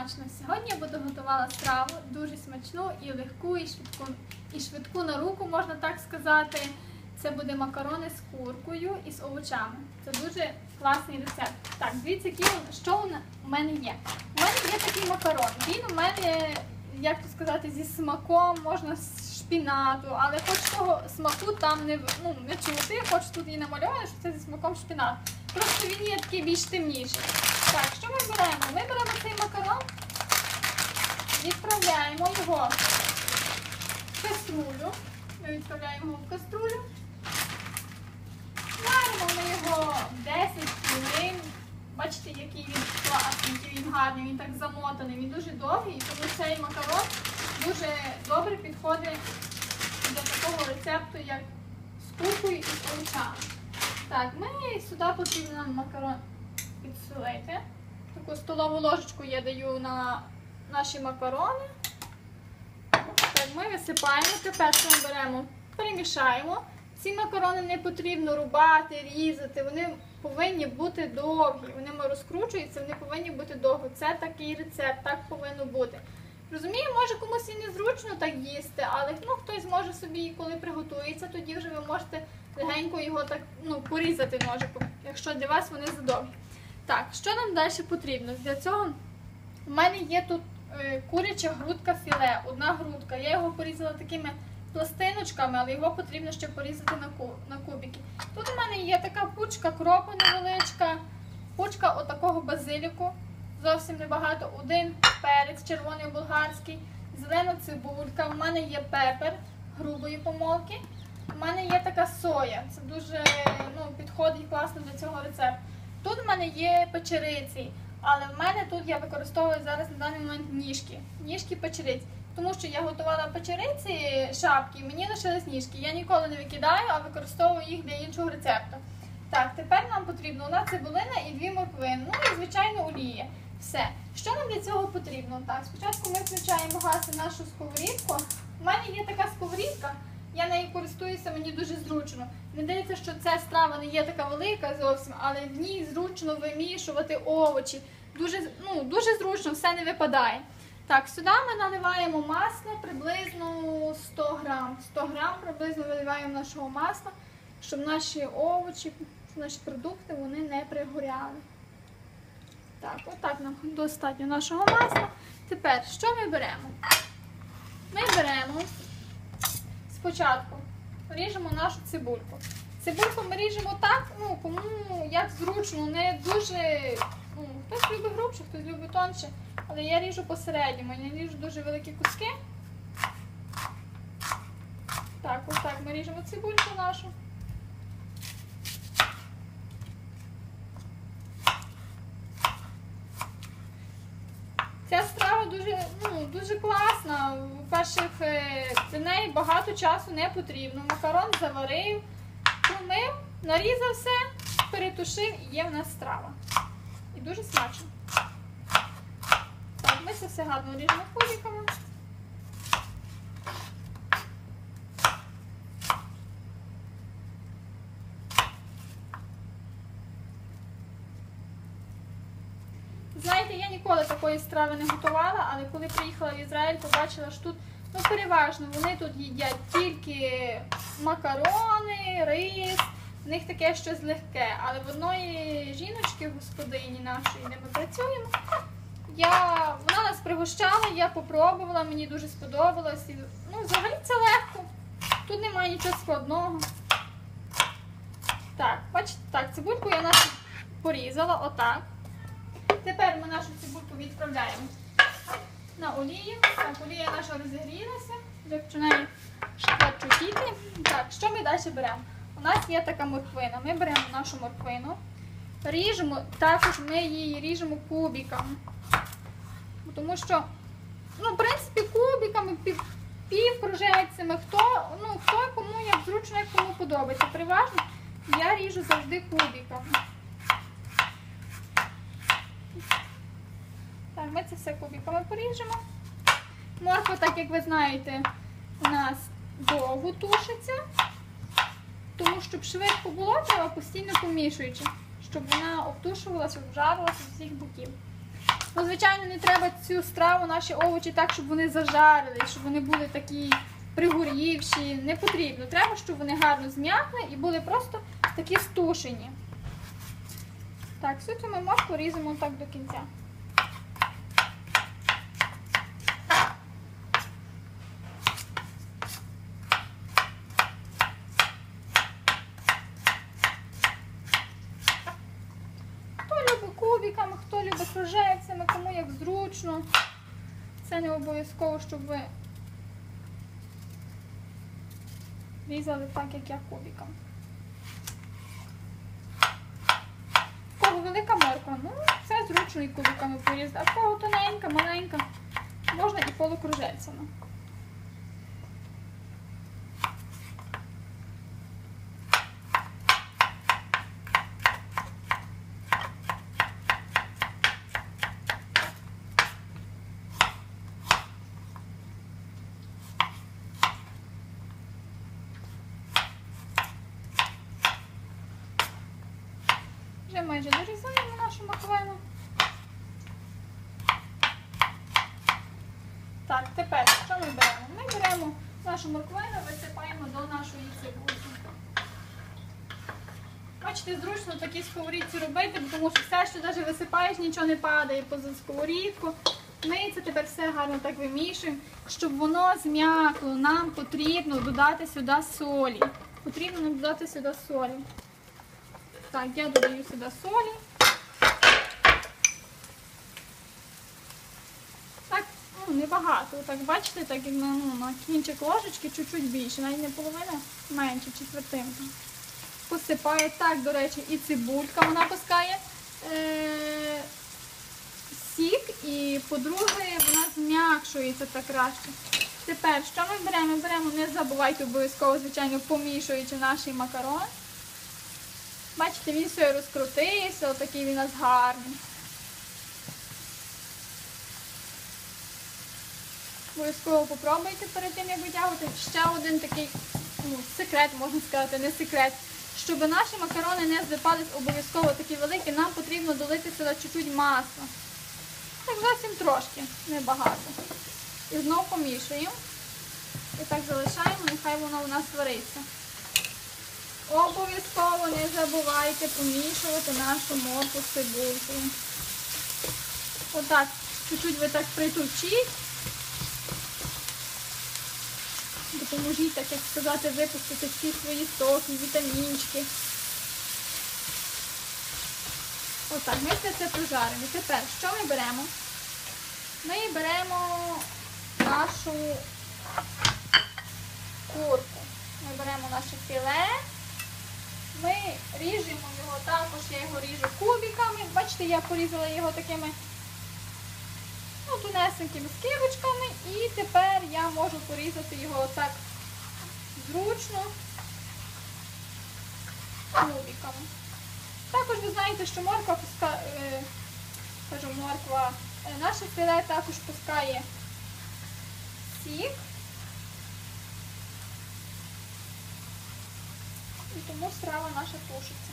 смачно! Сьогодні я буду готувати страву дуже смачну і легку, і швидку, і швидку на руку, можна так сказати. Це буде макарони з куркою і з овочами. Це дуже класний рецепт. Так, дивіться, що у мене є. У мене є такий макарон. Він у мене, як то сказати, зі смаком, можна з шпінату, але хоч того смаку там не, ну, не чути, хоч тут і намальовано, що це зі смаком шпінату. Просто він є такий більш темніший. Так, що ми беремо? Ми беремо цей макарон, відправляємо його в каструлю. Ми відправляємо його в каструлю. Варимо ми його 10 хвилин. Бачите, який він класний, який він гарний, він так замотаний, він дуже довгий, тому цей макарон дуже добре підходить до такого рецепту, як з куркою і з овочами. Так, ми сюди потрібно макарон підсолити. Таку столову ложечку я даю на наші макарони. Так, ми висипаємо. Тепер що беремо? Перемішаємо. Ці макарони не потрібно рубати, різати. Вони повинні бути довгі. Вони розкручуються, вони повинні бути довгі. Це такий рецепт, так повинно бути. Розумію, може комусь і незручно так їсти, але ну, хтось може собі, коли приготується, тоді вже ви можете легенько його так ну, порізати ножиком, якщо для вас вони задовгі. Так, що нам далі потрібно? Для цього у мене є тут е, куряча грудка філе, одна грудка. Я його порізала такими пластиночками, але його потрібно ще порізати на кубики. Тут у мене є така пучка кропу невеличка, пучка отакого базиліку, зовсім небагато, один перець червоний болгарський, зелена цибулька, у мене є пепер грубої помолки. У мене є така соя. Це дуже ну, підходить класно для цього рецепту. Тут в мене є печериці, але в мене тут я використовую зараз на даний момент ніжки. Ніжки печериць. Тому що я готувала печериці шапки, мені лишились ніжки. Я ніколи не викидаю, а використовую їх для іншого рецепту. Так, тепер нам потрібно одна цибулина і дві морквини. Ну і звичайно олія. Все. Що нам для цього потрібно? Так, спочатку ми включаємо газ і нашу сковорідку. У мене є така сковорідка, я нею користуюся, мені дуже зручно. Не дивиться, що ця страва не є така велика зовсім, але в ній зручно вимішувати овочі. Дуже, ну, дуже зручно, все не випадає. Так, сюди ми наливаємо масло приблизно 100 грам. 100 грам приблизно виливаємо нашого масла, щоб наші овочі, наші продукти вони не пригоряли. Так, отак нам достатньо нашого масла. Тепер, що ми беремо? Ми беремо спочатку ріжемо нашу цибульку. Цибульку ми ріжемо так, ну кому як зручно, не дуже. Ну, хтось любить грубше, хтось любить тонше. Але я ріжу посередньому, я ріжу дуже великі куски. Так, ось так ми ріжемо цибульку нашу. Ця страва дуже, ну, дуже класна. По-перше, для неї багато часу не потрібно. Макарон заварив, помив, нарізав все, перетушив і є в нас страва. І дуже смачно. Так, ми це все гарно ріжемо кубиками. Знаєте, я ніколи такої страви не готувала, але коли приїхала в Ізраїль, побачила, що тут ну, переважно вони тут їдять тільки макарони, рис, в них таке щось легке. Але в одної жіночки, господині нашої, де ми працюємо, я, вона нас пригощала, я попробувала, мені дуже сподобалось. І, ну, взагалі це легко. Тут немає нічого складного. Так, бачите, так, цибульку я нашу порізала, отак. Тепер ми нашу цибульку відправляємо на олію. Так, олія наша розігрілася, вже починає шкварчутіти. Так, що ми далі беремо? У нас є така морквина. Ми беремо нашу морквину, ріжемо, також ми її ріжемо кубиками. Тому що, ну, в принципі, кубиками, пів, хто, ну, хто кому як зручно, як кому подобається. Приважно я ріжу завжди кубиками. Ми це все кубиками поріжемо. Морква, так як ви знаєте, у нас довго тушиться. Тому щоб швидко було, треба постійно помішуючи, щоб вона обтушувалася, обжарилася з усіх боків. Ну, звичайно, не треба цю страву, наші овочі так, щоб вони зажарили, щоб вони були такі пригорівші. Не потрібно. Треба, щоб вони гарно зм'якли і були просто такі стушені. Так, всю цю ми моркву різемо так до кінця. Хто любить кубиками, хто любить кружельцями, кому як зручно. Це не обов'язково, щоб ви різали так, як я кубиком. В кого велика морква, ну це зручно і кубиками порізати. А в кого тоненька, маленька, можна і полукружельцями. Вже майже дорізаємо нашу морквину. Так, тепер що ми беремо? Ми беремо нашу морквину, висипаємо до нашої цибульки. Бачите, зручно такі сковорідці робити, тому що все, що навіть висипаєш, нічого не падає поза сковорідку. Ми це тепер все гарно так вимішуємо. Щоб воно зм'якло, нам потрібно додати сюди солі. Потрібно нам додати сюди солі. Так, я додаю сюди солі. Так, ну, небагато. Так, бачите, так як на, ну, на кінчик ложечки чуть-чуть більше, навіть не половина, менше, четвертинка. Посипає так, до речі, і цибулька вона пускає е- сік, і по-друге, вона зм'якшується так краще. Тепер, що ми беремо? Ми беремо, не забувайте обов'язково, звичайно, помішуючи наш макарон. Бачите, він все розкрутився, отакий він у нас гарний. Обов'язково попробуйте перед тим, як витягувати. Ще один такий ну, секрет, можна сказати, не секрет. Щоб наші макарони не злипались обов'язково такі великі, нам потрібно долити сюди чуть-чуть масла. Так зовсім трошки, небагато. І знову помішуємо. І так залишаємо, нехай воно у нас вариться. Обов'язково не забувайте помішувати нашу морку з цибулькою. Отак, чуть-чуть ви так притучіть. Допоможіть, так як сказати, випустити всі свої соки, вітамінчики. Отак, ми все це прожаримо. Тепер, що ми беремо? Ми беремо нашу курку. Ми беремо наше філе. Ми ріжемо його також, я його ріжу кубиками. Бачите, я порізала його такими ну, тунесенькими скибочками. І тепер я можу порізати його отак зручно кубиками. Також ви знаєте, що морква пускає, е, кажу, морква, е, наше філе також пускає сік. І тому страва наша тушиться.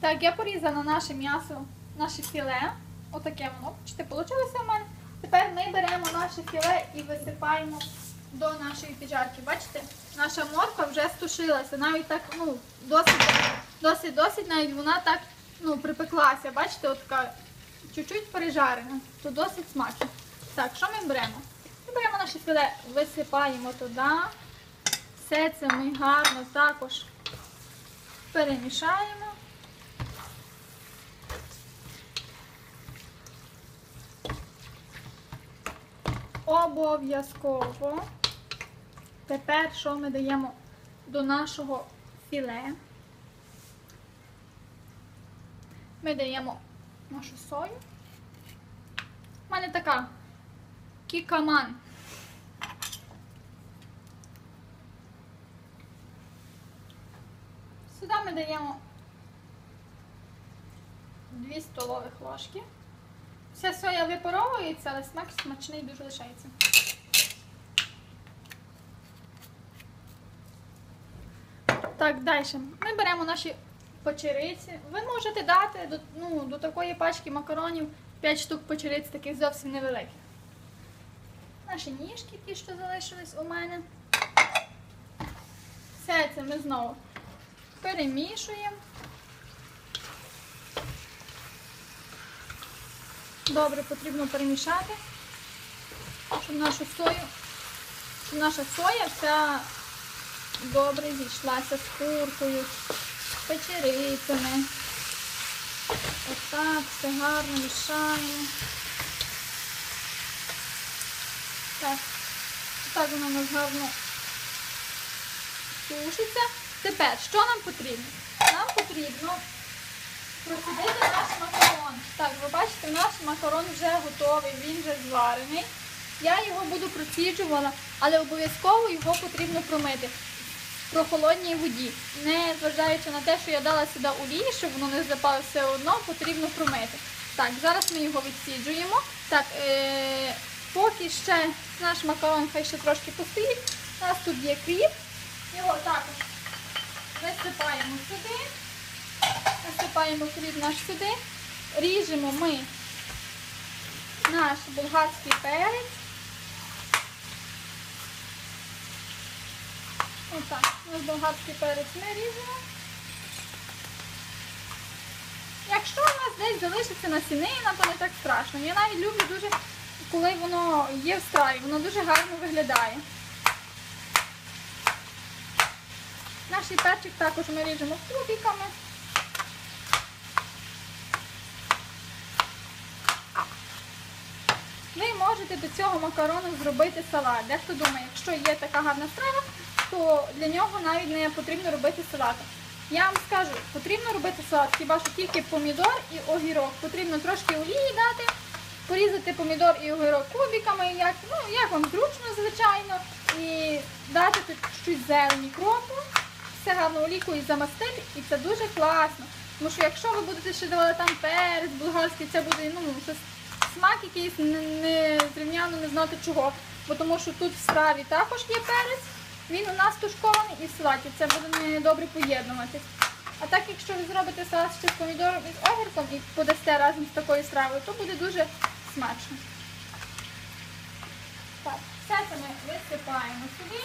Так, я порізала наше м'ясо, наше філе. Отаке воно. Бачите, вийшло в мене. Тепер ми беремо наше філе і висипаємо до нашої піджарки. Бачите, наша морква вже стушилася. Навіть так, ну, досить, досить, досить, навіть вона так ну, припеклася. Бачите, от така чуть-чуть пережарена. То досить смачно. Так, що ми беремо? Ми беремо наше філе, висипаємо туди. Все це ми гарно також перемішаємо. Обов'язково. Тепер що ми даємо до нашого філе? Ми даємо нашу сою. У мене така кікаман. Сюди ми даємо 2 столових ложки. Вся соя випаровується, але смак смачний дуже лишається. Так, далі. Ми беремо наші печериці. Ви можете дати до, ну, до такої пачки макаронів 5 штук печериць, таких зовсім невеликих. Наші ніжки, ті, що залишились у мене. Все це ми знову перемішуємо. Добре потрібно перемішати, щоб нашу сою, щоб наша соя вся добре зійшлася з куркою, з печерицями. Отак, все гарно мішаємо. Так, так воно у нас гарно тушиться. Тепер, що нам потрібно? Нам потрібно процедити наш макарон. Так, ви бачите, наш макарон вже готовий, він вже зварений. Я його буду проціджувала, але обов'язково його потрібно промити в прохолодній воді. Не зважаючи на те, що я дала сюди олії, щоб воно не запало все одно, потрібно промити. Так, зараз ми його відсіджуємо. Так, е- поки ще наш макарон хай ще трошки постоїть. У нас тут є кріп. Його також висипаємо сюди. Насипаємо хліб наш сюди, ріжемо ми наш болгарський перець. Отак, наш болгарський перець ми ріжемо. Якщо у нас десь залишиться насінина, то не так страшно. Я навіть люблю дуже, коли воно є в страві, воно дуже гарно виглядає. Наш перчик також ми ріжемо кубиками. Ви можете до цього макарону зробити салат. Дехто думає, якщо є така гарна страва, то для нього навіть не потрібно робити салату. Я вам скажу, потрібно робити салат хіба що тільки помідор і огірок. Потрібно трошки олії дати, порізати помідор і огірок кубиками, як, ну, як вам зручно, звичайно, і дати тут чуть зелені кропу, все гарно олійкою замастити, і це дуже класно. Тому що якщо ви будете ще давати там перець, болгарський, це буде ну, щось смак якийсь не, не не знати чого. Бо тому що тут в страві також є перець, він у нас тушкований і в салаті. Це буде не добре поєднуватись. А так, якщо ви зробите салат ще з помідором і з огірком і подасте разом з такою стравою, то буде дуже смачно. Так, все це ми висипаємо сюди.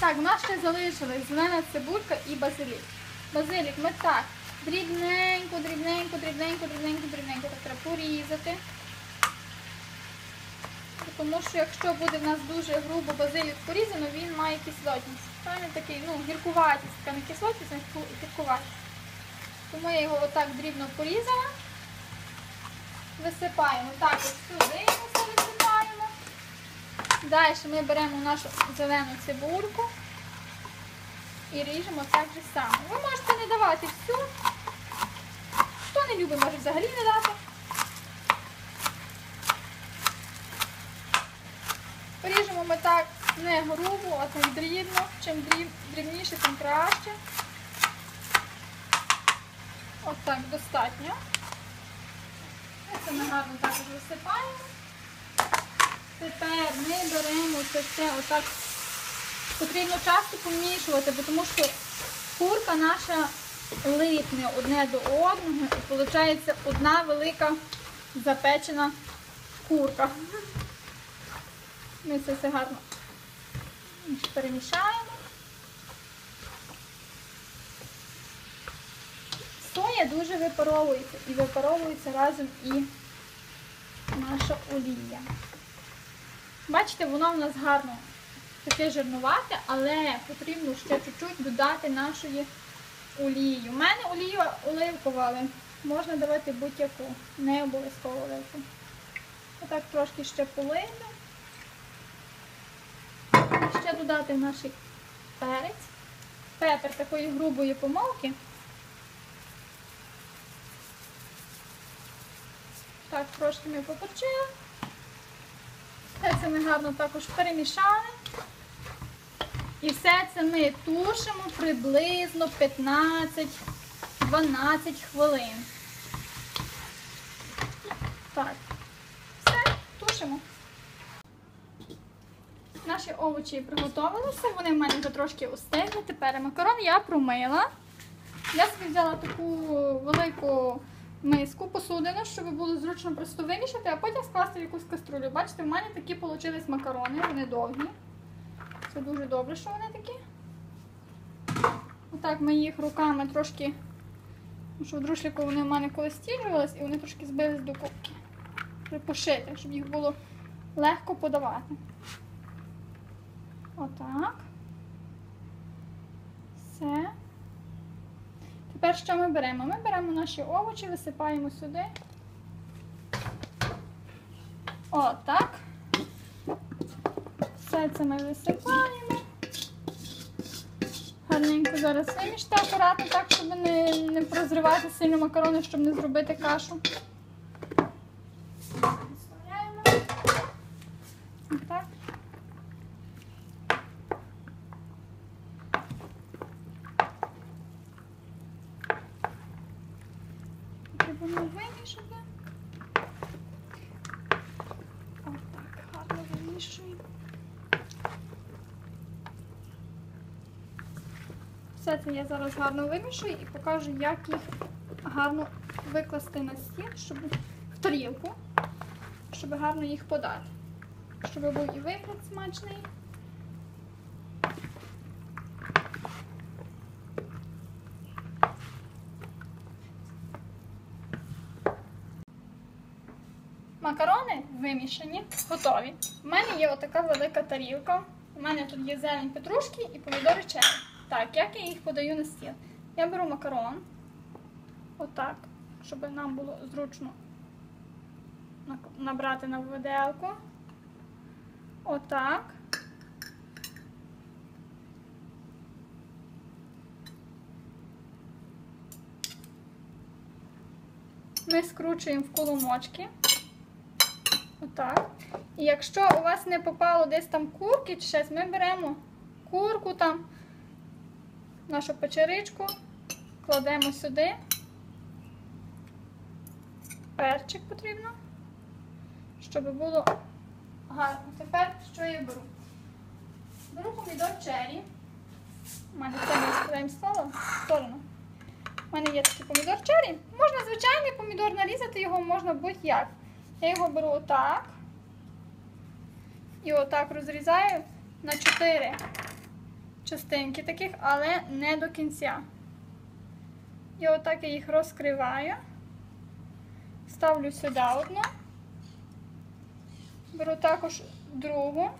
Так, в нас ще залишилась зелена цибулька і базилік. Базилік ми так дрібненько, дрібненько, дрібненько, дрібненько, дрібненько так треба порізати. Тому що якщо буде в нас дуже грубо базилік порізано, він має кислотність. Правильно такий, ну, гіркуватість, така не кислотність, а гіркуватість. Тому я його отак дрібно порізала. Висипаємо так ось сюди все висипаємо. Далі ми беремо нашу зелену цибульку і ріжемо так же само. Ви можете не давати всю. Хто не любить, може взагалі не дати. Поріжемо ми так не грубо, а так дрібно. Чим дрібніше, тим краще. От так достатньо. Це ми гарно також висипаємо. Тепер ми беремо це все отак. Потрібно часто помішувати, тому що курка наша липне одне до одного і виходить одна велика запечена курка. Ми це все гарно перемішаємо. Соя дуже випаровується і випаровується разом і наша олія. Бачите, воно в нас гарно таке жирнувате, але потрібно ще чуть-чуть додати нашої олії. У мене олія оливкова, але можна давати будь-яку, не обов'язково оливку. Отак трошки ще полити. Ще додати наш перець. Пепер такої грубої помолки. Так, трошки ми поперчили. Все ми гарно також перемішали. І все це ми тушимо приблизно 15-12 хвилин. Так, все, тушимо. Наші овочі приготувалися, вони в мене вже трошки устигли. Тепер макарон я промила. Я собі взяла таку велику миску, посудину, щоб було зручно просто вимішати, а потім скласти в якусь каструлю. Бачите, в мене такі вийшли макарони, вони довгі. Це дуже добре, що вони такі. Отак ми їх руками трошки, тому що в друшліку вони в мене колись стіжувались і вони трошки збились до кубки. Пошити, щоб їх було легко подавати. Отак. Все. Тепер що ми беремо? Ми беремо наші овочі, висипаємо сюди. Отак. Все це ми висипаємо. Гарненько зараз виміште акуратно, так, щоб не, не прозривати сильно макарони, щоб не зробити кашу. Вставляємо. Отак. Потрібно вимішати. Отак, гарно вимішуємо. Все це я зараз гарно вимішую і покажу, як їх гарно викласти на стіл, щоб в тарілку, щоб гарно їх подати. Щоб був і вигляд смачний. Макарони вимішані, готові. У мене є отака велика тарілка. У мене тут є зелень петрушки і помідори черри. Так, як я їх подаю на стіл? Я беру макарон, отак, щоб нам було зручно набрати на виделку. Отак. Ми скручуємо в коломочки. Отак. І якщо у вас не попало десь там курки чи щось, ми беремо курку там, нашу печеричку, кладемо сюди. Перчик потрібно, щоб було гарно. Тепер що я беру? Беру помідор черрі. У мене це ми складаємо сторону. У мене є такий помідор черрі. Можна звичайний помідор нарізати, його можна будь-як. Я його беру отак. І отак розрізаю на 4 частинки таких, але не до кінця. І отак я їх розкриваю. Ставлю сюди одну. Беру також другу.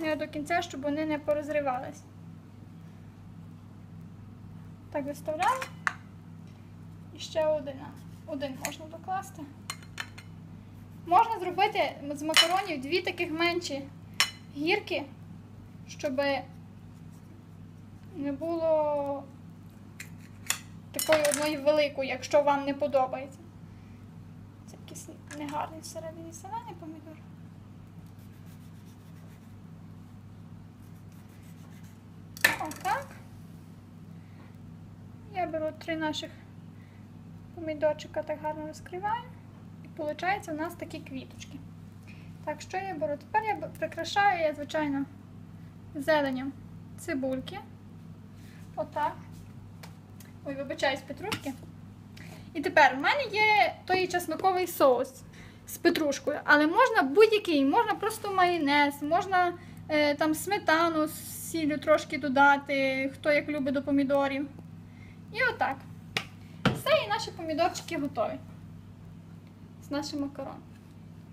Не до кінця, щоб вони не порозривались. Так виставляю. І ще один. Один можна докласти. Можна зробити з макаронів дві таких менші гірки, щоб не було такої одної великої, якщо вам не подобається. Це якийсь негарний всередині зелений помідор. Отак. Я беру три наших помідорчика так гарно розкриваю. І виходить у нас такі квіточки. Так, що я беру? Тепер я прикрашаю я, звичайно, зеленням цибульки. Отак. Ой, вибачаюсь, петрушки. І тепер в мене є той чесноковий соус з петрушкою, але можна будь-який, можна просто майонез, можна е, там сметану з сіллю трошки додати, хто як любить до помідорів. І отак. Все, і наші помідорчики готові. З нашим макароном.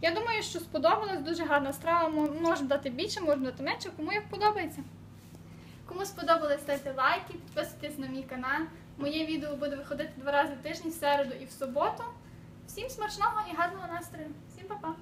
Я думаю, що сподобалась дуже гарна страва. Мо- Можна дати більше, можна дати менше, кому як подобається. Кому сподобалось, ставте лайки, підписуйтесь на мій канал. Моє відео буде виходити два рази в тиждень, в середу і в суботу. Всім смачного і гарного настрою. Всім па-па!